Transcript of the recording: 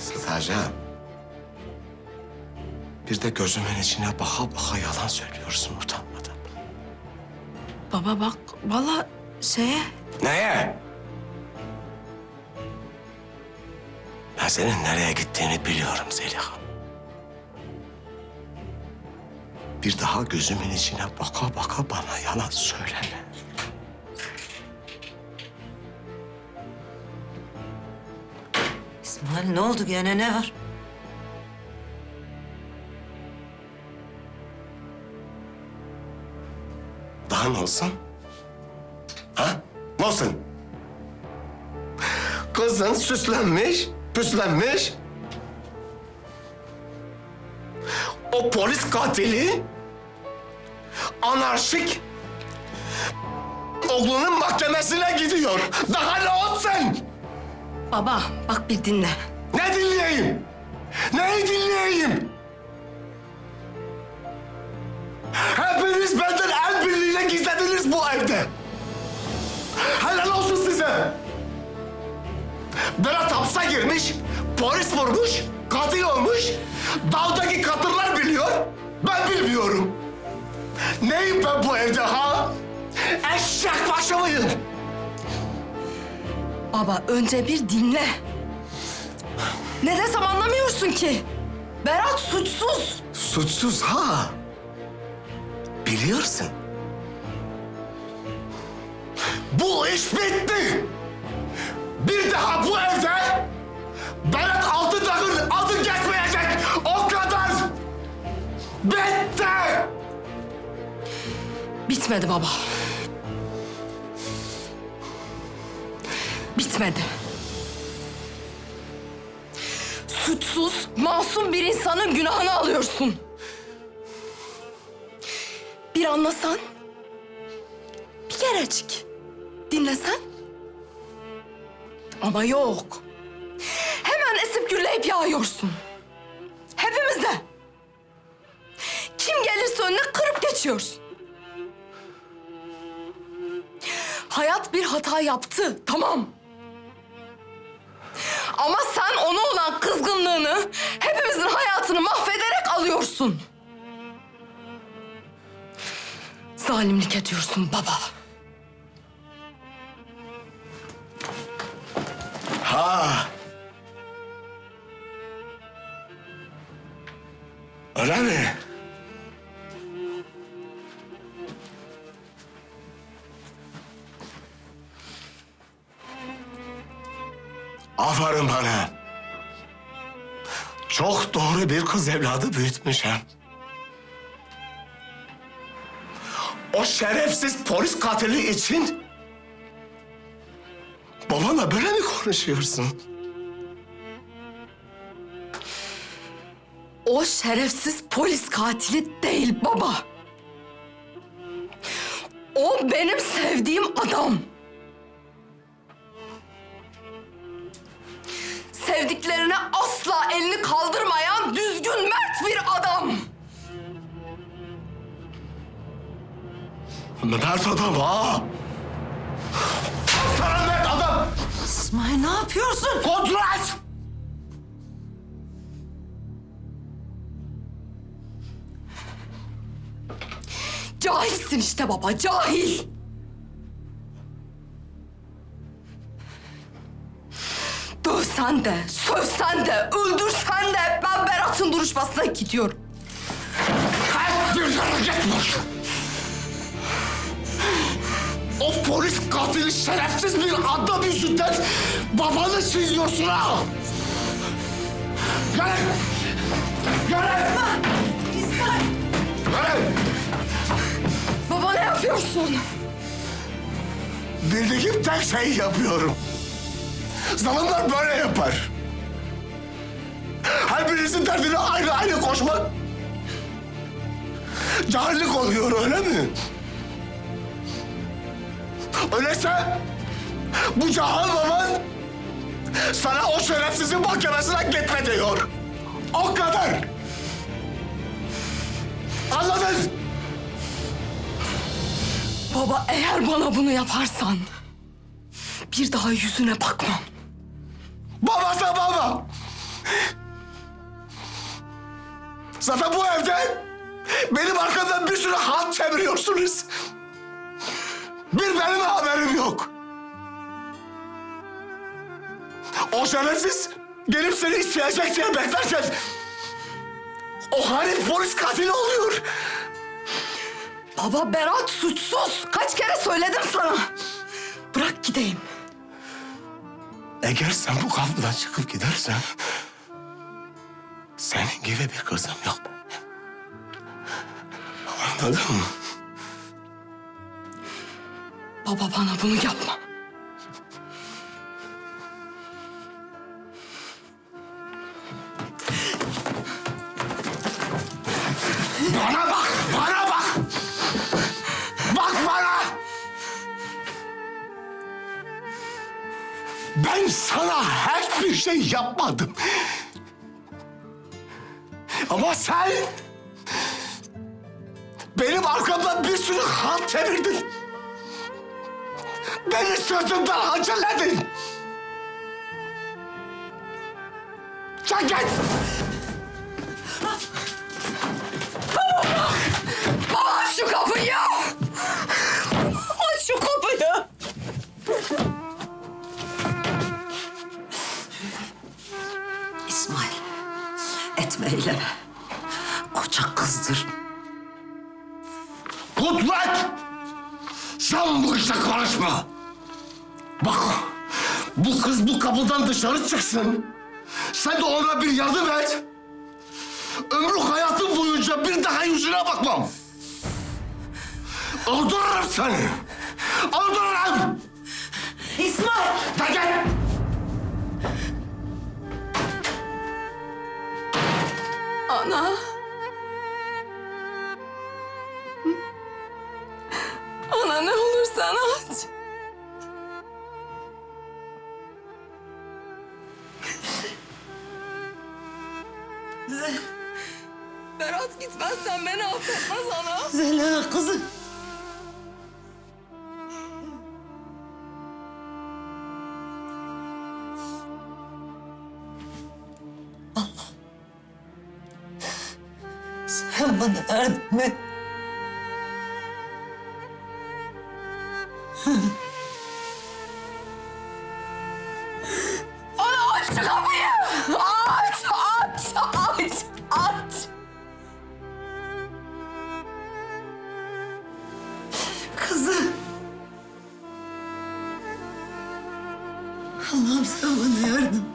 Sadece bir de gözümün içine baka baka yalan söylüyorsun utanmadan. Baba bak valla şeye Neye? Ben senin nereye gittiğini biliyorum Zeliha. Bir daha gözümün içine baka baka bana yalan söyleme. İsmail ne oldu gene ne var? Daha ne olsun? Ha? Ne olsun? Kızın süslenmiş, püslenmiş. O polis katili anarşik oğlunun mahkemesine gidiyor. Daha ne olsun? Baba bak bir dinle. Ne dinleyeyim? Neyi dinleyeyim? Hepiniz benden el birliğiyle gizlediniz bu evde. Helal olsun size. Berat hapse girmiş, polis vurmuş, katil olmuş. Dağdaki katırlar biliyor, ben bilmiyorum. Neyim ben bu evde ha? Eşek başı mıyım? Baba önce bir dinle. Ne desem anlamıyorsun ki. Berat suçsuz. Suçsuz ha. Biliyorsun. Bu iş bitti. Bir daha bu evde Berat altın takır adı geçmeyecek. O kadar. Bitti. Bitmedi baba. Bitmedi. Suçsuz, masum bir insanın günahını alıyorsun. Bir anlasan, bir kerecik dinlesen. Ama yok. Hemen esip gürleyip yağıyorsun. Hepimiz de. Kim gelirse önüne kırıp geçiyorsun. Hayat bir hata yaptı, tamam. Ama sen ona olan kızgınlığını hepimizin hayatını mahvederek alıyorsun. Zalimlik ediyorsun baba. Ha. Öyle mi? Aferin bana. Çok doğru bir kız evladı büyütmüşüm. O şerefsiz polis katili için babanla böyle mi konuşuyorsun? O şerefsiz polis katili değil baba. O benim sevdiğim adam. Sevdiklerine asla elini kaldırmayan düzgün mert bir adam. Mert adam ha! Sana Mert adam! İsmail ne yapıyorsun? Kontrol et! Cahilsin işte baba, cahil. Dövsen de, sövsen de, öldürsen de ben Berat'ın duruşmasına gidiyorum. Hep bir yere gitmiş! O polis katili şerefsiz bir adam yüzünden babanı çiğniyorsun ha! Gelin! Gelin! İsmail! Gelin! Baba ne yapıyorsun? Bildiğim tek şeyi yapıyorum. Zalimler böyle yapar. Her birinizin derdine ayrı ayrı koşmak... ...cahillik oluyor öyle mi? Öyleyse bu cahil baban sana o şerefsizin mahkemesine gitme diyor. O kadar. Anladın? Baba eğer bana bunu yaparsan bir daha yüzüne bakmam. Babasa baba. Zaten bu evde benim arkamdan bir sürü halt çeviriyorsunuz. Bir benim haberim yok. O şerefsiz gelip seni isteyecek diye beklerken... ...o herif polis katili oluyor. Baba Berat suçsuz. Kaç kere söyledim sana. Bırak gideyim. Eğer sen bu kapıdan çıkıp gidersen... ...senin gibi bir kızım yok. Anladın mı? Baba bana bunu yapma. Bana Sana hiçbir şey yapmadım. Ama sen... Benim arkamdan bir sürü halt çevirdin. Beni sırtımdan hançerledin. Çek git! Etme eyleme. Koca kızdır. Kudret! Sen bu işe karışma. Bak, bu kız bu kapıdan dışarı çıksın. Sen de ona bir yardım et. Ömrü hayatım boyunca bir daha yüzüne bakmam. Öldürürüm seni. Öldürürüm. İsmail! De gel. Ana. Ana ne olursan aç. Berat gitmezsen beni affetmez ana. Zeliha kızım. Sen bana yardım et. Ana aç şu kapıyı. Aç, aç, aç, aç. Kızım. Allah'ım sen bana yardım.